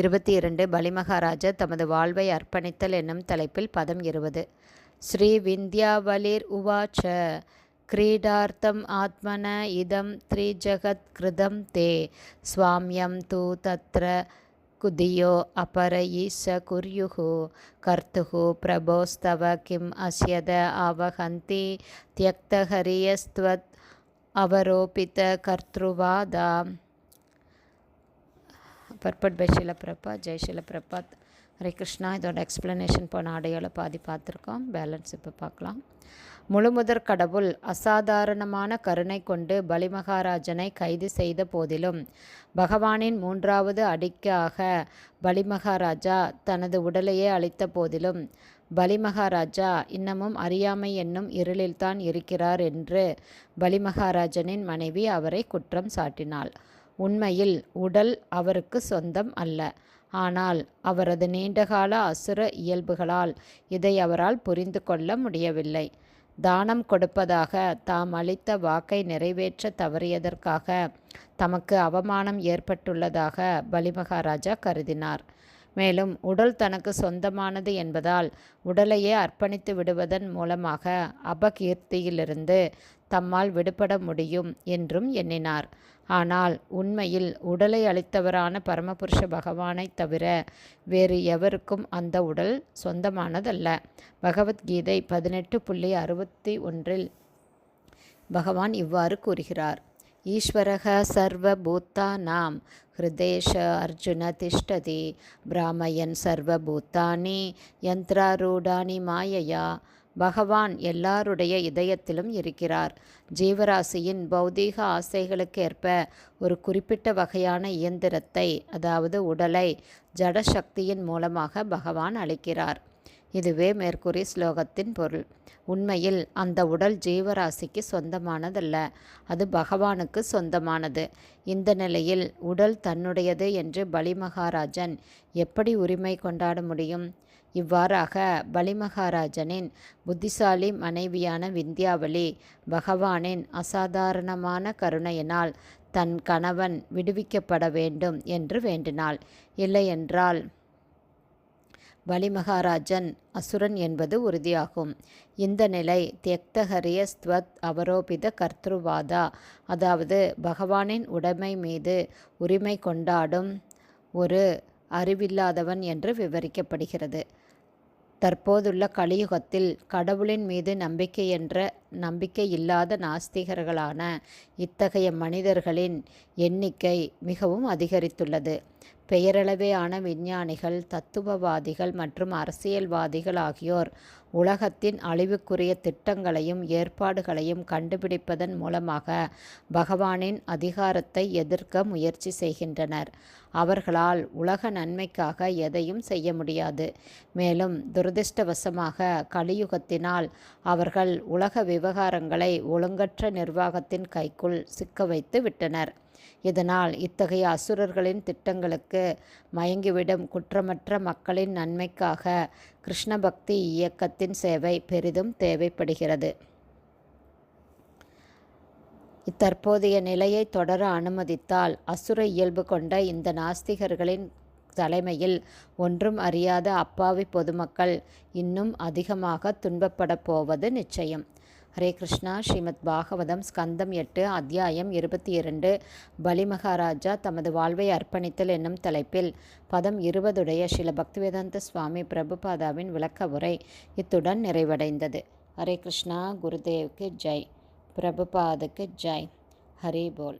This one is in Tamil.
இருபத்தி இரண்டு பலிமகாராஜர் தமது வாழ்வை அர்ப்பணித்தல் என்னும் தலைப்பில் பதம் இருபது ஸ்ரீ விந்தியாவலிர் உவாச்ச क्रीडार्थम् आत्मन इदं त्रिजगत्कृतं ते स्वाम्यं तु तत्र कुधियो अपरयीश कुर्युः कर्तुः प्रभोस्तव किम् अस्यद आवहन्ति त्यक्तहरियस्त्वत् अवरोपितकर्तृवादा பர்பட் பை ஷிலப்பிரபா ஜெய் ஷிலப்பிரபாத். ஹரே கிருஷ்ணா. இதோட எக்ஸ்ப்ளனேஷன் போன அடையாள பாதி பார்த்துருக்கோம். பேலன்ஸ் இப்போ பார்க்கலாம். முழுமுதற் கடவுள் அசாதாரணமான கருணை கொண்டு பலிமகாராஜனை கைது செய்த போதிலும் பகவானின் மூன்றாவது அடிக்காக பலிமகாராஜா தனது உடலையே அளித்த போதிலும் பலிமகாராஜா இன்னமும் அறியாமை என்னும் இருளில்தான் இருக்கிறார் என்று பலிமகாராஜனின் மனைவி அவரை குற்றம் சாட்டினாள். உண்மையில் உடல் அவருக்கு சொந்தம் அல்ல. ஆனால் அவரது நீண்டகால அசுர இயல்புகளால் இதை அவரால் புரிந்து கொள்ள முடியவில்லை. தானம் கொடுப்பதாக தாம் அளித்த வாக்கை நிறைவேற்ற தவறியதற்காக தமக்கு அவமானம் ஏற்பட்டுள்ளதாக பலிமகாராஜா கருதினார். மேலும் உடல் தனக்கு சொந்தமானது என்பதால் உடலையே அர்ப்பணித்து விடுவதன் மூலமாக அபகீர்த்தியிலிருந்து தம்மால் விடுபட முடியும் என்றும் எண்ணினார். ஆனால் உண்மையில் உடலை அளித்தவரான பரமபுருஷ பகவானைத் தவிர வேறு எவருக்கும் அந்த உடல் சொந்தமானதல்ல. பகவத்கீதை பதினெட்டு புள்ளி அறுபத்தி ஒன்றில் பகவான் இவ்வாறு கூறுகிறார். ஈஸ்வரக சர்வபூத்தானாம் ஹிருதேஷ அர்ஜுன திஷ்டதி பிராமயன் சர்வபூத்தானி யந்திராரூடானி மாயையா பகவான் எல்லாருடைய இதயத்திலும் இருக்கிறார். ஜீவராசியின் பௌதீக ஆசைகளுக்கேற்ப ஒரு குறிப்பிட்ட வகையான இயந்திரத்தை அதாவது உடலை ஜடசக்தியின் மூலமாக பகவான் அளிக்கிறார். இதுவே மேற்கூறி ஸ்லோகத்தின் பொருள். உண்மையில் அந்த உடல் ஜீவராசிக்கு சொந்தமானதல்ல. அது பகவானுக்கு சொந்தமானது. இந்த நிலையில் உடல் தன்னுடையது என்று பலிமகாராஜன் எப்படி உரிமை கொண்டாட முடியும்? இவ்வாறாக பலிமகாராஜனின் புத்திசாலி மனைவியான விந்தியாவளி பகவானின் அசாதாரணமான கருணையினால் தன் கணவன் விடுவிக்கப்பட வேண்டும் என்று வேண்டினாள். இல்லையென்றால் பலிமகாராஜன் அசுரன் என்பது உறுதியாகும். இந்த நிலை தியக்தஹரிய ஸ்துவத் அவரோபித கர்த்ருவாதா அதாவது பகவானின் உடைமை மீது உரிமை கொண்டாடும் ஒரு அறிவில்லாதவன் என்று விவரிக்கப்படுகிறது. தற்போதுள்ள கலியுகத்தில் கடவுளின் மீது நம்பிக்கை என்ற நம்பிக்கை இல்லாத நாஸ்திகர்களான இத்தகைய மனிதர்களின் எண்ணிக்கை மிகவும் அதிகரித்துள்ளது. பெயரளவேயான விஞ்ஞானிகள் தத்துவவாதிகள் மற்றும் அரசியல்வாதிகள் ஆகியோர் உலகத்தின் அழிவுக்குரிய திட்டங்களையும் ஏற்பாடுகளையும் கண்டுபிடிப்பதன் மூலமாக பகவானின் அதிகாரத்தை எதிர்க்க முயற்சி செய்கின்றனர். அவர்களால் உலக நன்மைக்காக எதையும் செய்ய முடியாது. மேலும் துரதிருஷ்டவசமாக கலியுகத்தினால் அவர்கள் உலக விவகாரங்களை ஒழுங்கற்ற நிர்வாகத்தின் கைக்குள் சிக்க வைத்து விட்டனர். இதனால் இத்தகைய அசுரர்களின் திட்டங்களுக்கு மயங்கிவிடும் குற்றமற்ற மக்களின் நன்மைக்காக கிருஷ்ண பக்தி இயக்கத்தின் சேவை பெரிதும் தேவைப்படுகிறது. இத்தற்போதைய நிலையை தொடர அனுமதித்தால் அசுர இயல்பு கொண்ட இந்த நாஸ்திகர்களின் தலைமையில் ஒன்றும் அறியாத அப்பாவி பொதுமக்கள் இன்னும் அதிகமாக துன்பப்படப் போவது நிச்சயம். ஹரே கிருஷ்ணா ஸ்ரீமத் பாகவதம் ஸ்கந்தம் எட்டு அத்தியாயம் இருபத்தி இரண்டு. பலிமகாராஜா தமது வாழ்வை அர்ப்பணித்தல் என்னும் தலைப்பில் பதம் இருபதுடைய ஸ்ரீல பக்திவேதாந்த சுவாமி பிரபுபாதாவின் விளக்க உரை இத்துடன் நிறைவடைந்தது. ஹரே கிருஷ்ணா குருதேவுக்கு ஜெய் பிரபுபாதுக்கு ஜெய். ஹரி போல்.